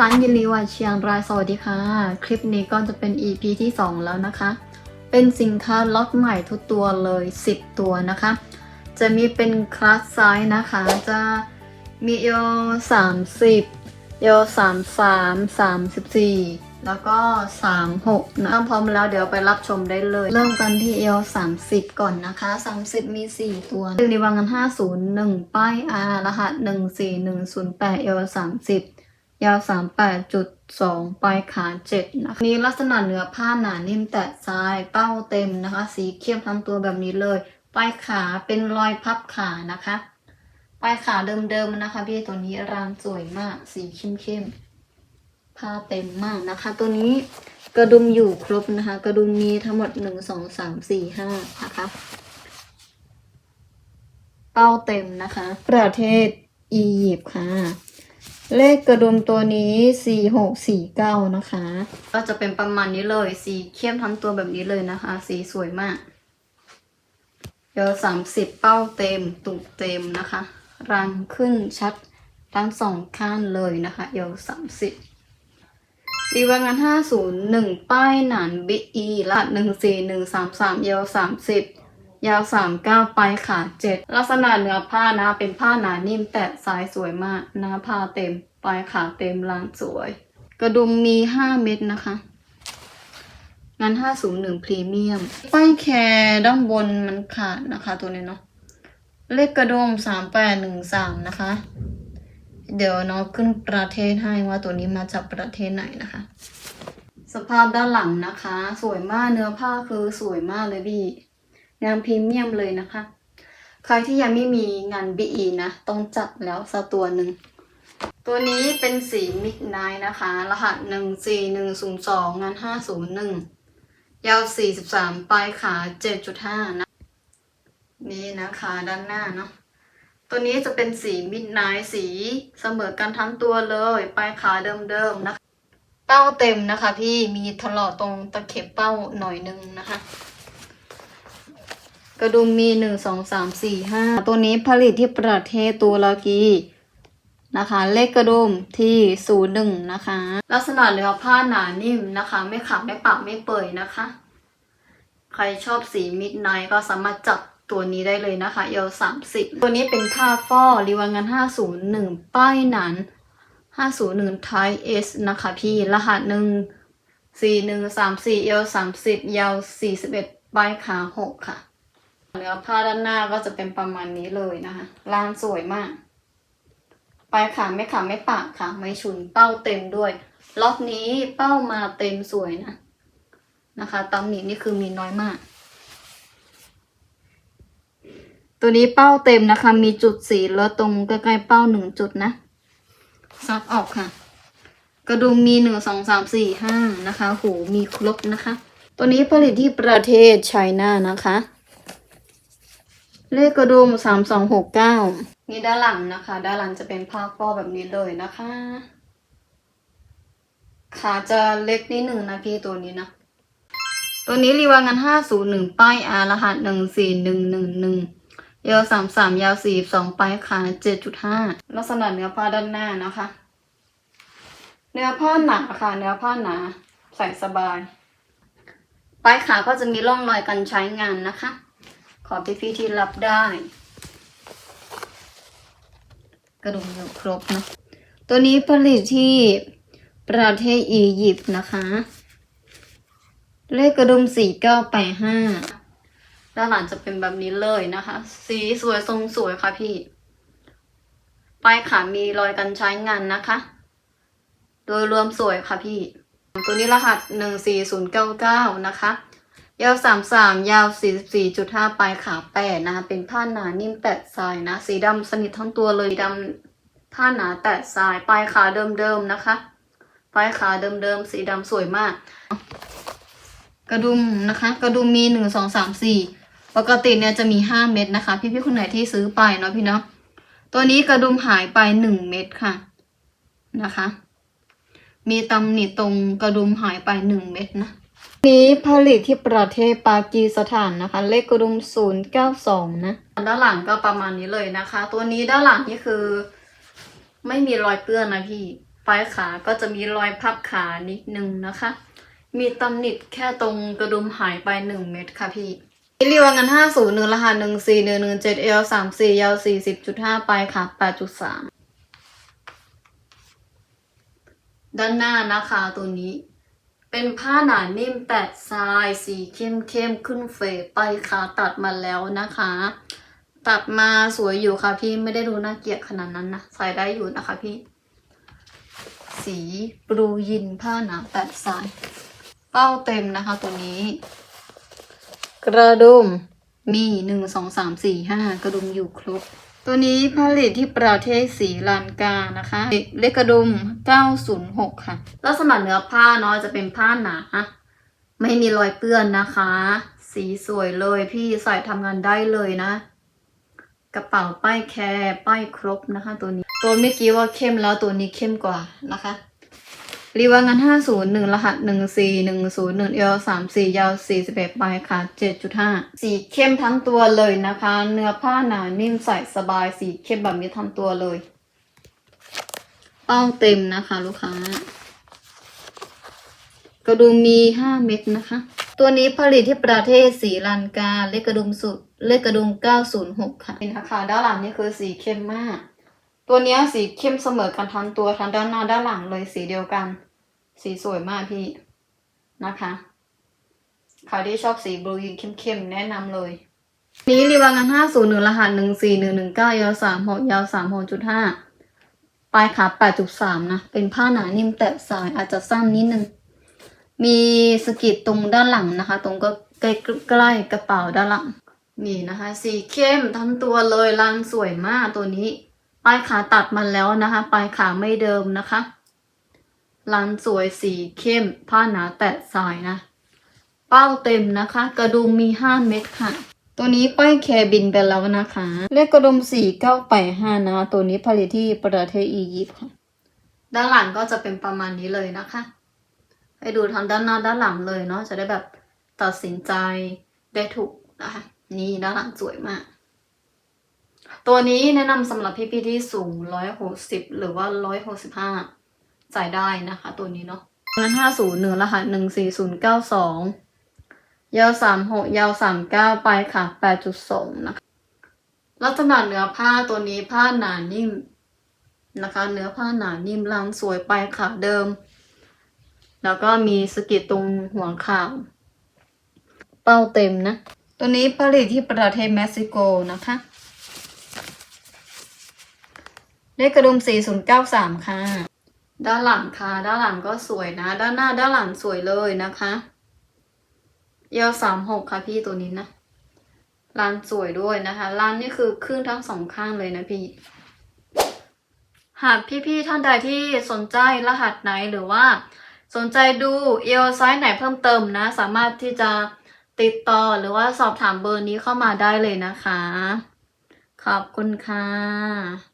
ร้านยินรีวายเชียงรายสวัสดีค่ะ คลิปนี้ก็จะเป็น EP ที่ 2 แล้วนะคะ เป็นสินค้าล็อตใหม่ทุกตัวเลย 10 ตัวนะคะ จะมีเป็นคลาสไซส์นะคะ จะมีเอล30เอล33 34 แล้วก็ 36 นะพร้อมแล้วเดี๋ยวไปรับชมได้เลย เริ่มกันที่เอล30 ก่อนนะคะ 30 มี 4 ตัวหนึ่งในวังกัน 501 ป้าย R รหัส 14108เอล30 ยาว 38.2 ปลายขา7นะคะนี่ลักษณะเนื้อผ้าหนานิ่มแตะซ้ายเป้าเต็มนะคะ สีเข้มทั้งตัวแบบนี้เลย ปลายขาเป็นรอยพับขานะคะ ปลายขาเดิมๆนะคะ พี่ตัวนี้รางสวยมาก สีเข้มๆผ้าเต็มมากนะคะ ตัวนี้กระดุมอยู่ครบนะคะ กระดุมมีทั้งหมด 1 2 3 4 5 นะคะ เป้าเต็มนะคะ ประเทศอียิปต์ค่ะ เลขกระดุมตัวนี้ 4649 นะคะ ก็จะเป็นประมาณนี้เลย สีเข้มทั้งตัวแบบนี้เลยนะคะ สีสวยมากเดี๋ยว30 เป้าเต็มตุกเต็มนะคะ รังขึ้นชัดทั้งสองข้างเลยนะคะเดี๋ยว30รีวังงาน 501 ป้ายหนานบิอีละ14133เยาว30 ยาว 39ปลายขา7ลักษณะเนื้อผ้านะ เป็นผ้าหนานิ่มแต่สายสวยมากหน้าผ้าเต็มปลายขาเต็มลางสวย กระดุมมี 5 เม็ดนะคะงาน501พรีเมียมป้ายแคร์ด้านบนมันขาดนะคะตัวนี้เนาะเลขกระดุม3813 นะคะ เดี๋ยวน้องขึ้นประเทศให้ว่าตัวนี้มาจากประเทศไหนนะคะ สภาพด้านหลังนะคะ สวยมากเนื้อผ้าคือสวยมากเลยพี่ งานพรีเมียมเลยนะคะ ใครที่ยังไม่มีงานบีนะ ต้องจัดแล้วสักตัวหนึ่ง ตัวนี้เป็นสีมิดไนท์นะคะ รหัส 14102งาน 501 ยาว 43 ปลายขา 7.5 นะ นี่นะคะด้านหน้าเนาะตัวนี้จะเป็นสีมิดไนท์สีเสมอกันทั้งตัวเลย ปลายขาเดิมๆนะคะ เป้าเต็มนะคะ พี่มีถลอกตรงตะเข็บเป้าหน่อยนึงนะคะ ระดุมมีหนึ่งสองสามสี่ห้าตัวนี้ผลิตที่ประเทศตุรกีนะคะ เลขกระดุมที่ศูนย์หนึ่งนะคะ ลักษณะเนื้อผ้าหนานิ่มนะคะ ไม่ขับไม่ปากไม่เปื่อยนะคะ ใครชอบสีมิดไนท์ก็สามารถจับตัวนี้ได้เลยนะคะเอลสามสิบตัวนี้เป็นผ้าฟ่อรีวังงานห้าศูนย์หนึ่งป้ายหนานห้าศูนย์หนึ่งไทเอสนะคะพี่รหัสหนึ่งสี่หนึ่งสามสี่เอลสามสิบยาวสี่สิบเอ็ดปลายขาหกค่ะ เนื้อผ้าด้านหน้าก็จะเป็นประมาณนี้เลยนะคะลานสวยมากปลายขาไม่ขาไม่ปากค่ะ ไม่ชุนเป้าเต็มด้วยล็อตนี้เป้ามาเต็มสวยนะนะคะตำหนินี่คือมีน้อยมาก ตัวนี้เป้าเต็มนะคะ มีจุดสีแล้วตรงใกล้ๆเป้าหนึ่งจุดนะซักออกค่ะ กระดุมมีหนึ่งสองสามสี่ห้านะคะ หูมีครบนะคะ ตัวนี้ผลิตที่ประเทศไชน่านะคะ เลขกระดุมสามสองหกเก้านี่ด้านหลังนะคะ ด้านหลังจะเป็นผ้าฟอแบบนี้เลยนะคะ ขาจะเล็กนิดหนึ่งนะพี่ตัวนี้นะ ตัวนี้รีวางันห้าศูนย์หนึ่งป้ายอารหัสหนึ่งสี่หนึ่งหนึ่งหนึ่งยาวสามสามยาวสี่สองปลายขาเจ็ดจุดห้าลักษณะเนื้อผ้าด้านหน้านะคะ เนื้อผ้าหนาค่ะ เนื้อผ้าหนา ใส่สบาย ปลายขาก็จะมีร่องรอยการใช้งานนะคะ ขอพี่ๆที่รับได้ กระดุมอยู่ครบนะตัวนี้ผลิตที่ประเทศอียิปต์นะคะ เลขกระดุมสี่เก้าแปดห้าด้านหลังจะเป็นแบบนี้เลยนะคะ สีสวยทรงสวยค่ะพี่ปลายขามีรอยการใช้งานนะคะ โดยรวมสวยค่ะพี่ ตัวนี้รหัสหนึ่งสี่ศูนย์เก้าเก้านะคะ ยาวสามสามยาวสี่สี่จุดห้าปลายขาแปดนะคะ เป็นผ้าหนานิ่มแตะทรายนะ สีดำสนิททั้งตัวเลยดำผ้าหนาแตะทราย ปลายขาเดิมๆนะคะ ปลายขาเดิมๆสีดำสวยมาก กระดุมนะคะ กระดุมมีหนึ่งสองสามสี่ปกติเนี่ยจะมีห้าเม็ดนะคะ พี่ๆคนไหนที่ซื้อไปเนาะพี่เนาะตัวนี้กระดุมหายไปหนึ่งเม็ดค่ะนะคะ มีตำหนิตรงกระดุมหายไปหนึ่งเม็ดนะ นี้ผลิตที่ประเทศปากีสถานนะคะ เลขกระดุมศูนย์เก้าสองนะ ด้านหลังก็ประมาณนี้เลยนะคะ ตัวนี้ด้านหลังนี่คือ ไม่มีรอยเปื้อนนะพี่ปลายขาก็จะมีรอยพับขานิดนึงนะคะ มีตำหนิแค่ตรงกระดุมหายไปหนึ่งเม็ดค่ะพี่รีวางันห้าศูนย์หนึ่งรหัสหนึ่งสี่หนึ่งหนึ่งเจ็ดเอลสามสี่ยาวสี่สิบจุดห้าปลายขาแปดจุดสามด้านหน้านะคะตัวนี้ เป็นผ้าหนานิ่มแตะทรายสีเข้มเข้มขึ้นเฟยไปขาตัดมาแล้วนะคะ ตัดมาสวยอยู่ค่ะพี่ไม่ได้ดูน่าเกลียดขนาดนั้นนะใส่ได้อยู่นะคะพี่ สีบลูยินผ้าหนาแตะทรายเป้าเต็มนะคะตัวนี้ กระดุมมีหนึ่งสองสามสี่ห้ากระดุมอยู่ครบ ตัวนี้ผลิตที่ประเทศศรีลังกานะคะเลขกระดุม 906 ค่ะลักษณะเนื้อผ้าเนาะจะเป็นผ้าหนา ไม่มีรอยเปื้อนนะคะ สีสวยเลยพี่ใส่ทำงานได้เลยนะ กระเป๋าป้ายแคร์ป้ายครบนะคะ ตัวนี้ ตัวเมื่อกี้ว่าเข้มแล้วตัวนี้เข้มกว่านะคะ รีวางานห้าศูนย์หนึ่งรหัสหนึ่งสี่หนึ่งศูนย์หนึ่งเอลสามสี่ยาวสี่สิบเอ็ดปลายขาเจ็ดจุดห้าสีเข้มทั้งตัวเลยนะคะ เนื้อผ้าหนานิ่มใส่สบายสีเข้มแบบนี้ทั้งตัวเลยเป้าเต็มนะคะ ลูกค้ากระดุมมีห้าเม็ดนะคะ ตัวนี้ผลิตที่ประเทศศรีลังกาเลขกระดุมสุดเลขกระดุมเก้าศูนย์หกค่ะเป็นราคาด้านหลังนี่คือสีเข้มมาก ตัวเนี้ยสีเข้มเสมอกันทั้งตัวทั้งด้านหน้าด้านหลังเลยสีเดียวกัน สีสวยมากพี่นะคะใครที่ชอบสีบลูยินเข้มๆ แนะนำเลย นี้รีวางานห้าศูนย์หนึ่งรหัสหนึ่งสี่หนึ่งหนึ่งเก้ายาวสามหกยาวสามหกจุดห้าปลายขาแปดจุดสามนะ เป็นผ้าหนานิ่มแตะสายอาจจะสั้นนิดนึง มีสกิดตรงด้านหลังนะคะ ตรงก็ใกล้ใกล้กระเป๋าด้านหลัง นี่นะคะ สีเข้มทั้งตัวเลยลานสวยมากตัวนี้ ปลายขาตัดมันแล้วนะคะ ปลายขาไม่เดิมนะคะลานสวยสีเข้ม ผ้าหนาแตะสายนะ เป้าเต็มนะคะ กระดุมมีห้าเม็ดค่ะ ตัวนี้ป้ายแคร์บินไปแล้วนะคะ เลขกระดุมสี่เก้าไปดห้านะตัวนี้ผลิตที่ประเทศอียิปต์ค่ะ ด้านหลังก็จะเป็นประมาณนี้เลยนะคะ ให้ดูทางด้านหน้าด้านหลังเลยเนาะจะได้แบบตัดสินใจได้ถูกนะคะ นี่ด้านหลังสวยมาก ตัวนี้แนะนำสำหรับพี่ๆที่สูงร้อยหรือว่าร้อยหกสิบห้าใส่ได้นะคะ ตัวนี้เนาะงั้นห้าศูนย์หนึ่งรหัสหนึ่งสี่ศูนย์เก้าสองยาวสามหกยาวสามเก้าปลายค่ะแปดจุดสองนะคะลักษณะเนื้อผ้าตัวนี้ผ้าหนานิ่มนะคะ เนื้อผ้าหนานิ่มลางสวยปลายขาเดิม แล้วก็มีสกิดตรงหัวข่าเป้าเต็มนะ ตัวนี้ผลิตที่ประเทศเม็กซิโกนะคะ เลขกระดุม 4093 ค่ะ ด้านหลังค่ะ ด้านหลังก็สวยนะ ด้านหน้าด้านหลังสวยเลยนะคะยาว36ค่ะพี่ตัวนี้นะลานสวยด้วยนะคะลานนี่คือครึ่งทั้งสองข้างเลยนะพี่ หากพี่ๆท่านใดที่สนใจรหัสไหนหรือว่า สนใจดูเอลไซส์ไหนเพิ่มเติมนะ สามารถที่จะติดต่อหรือว่าสอบถามเบอร์นี้เข้ามาได้เลยนะคะ ขอบคุณค่ะ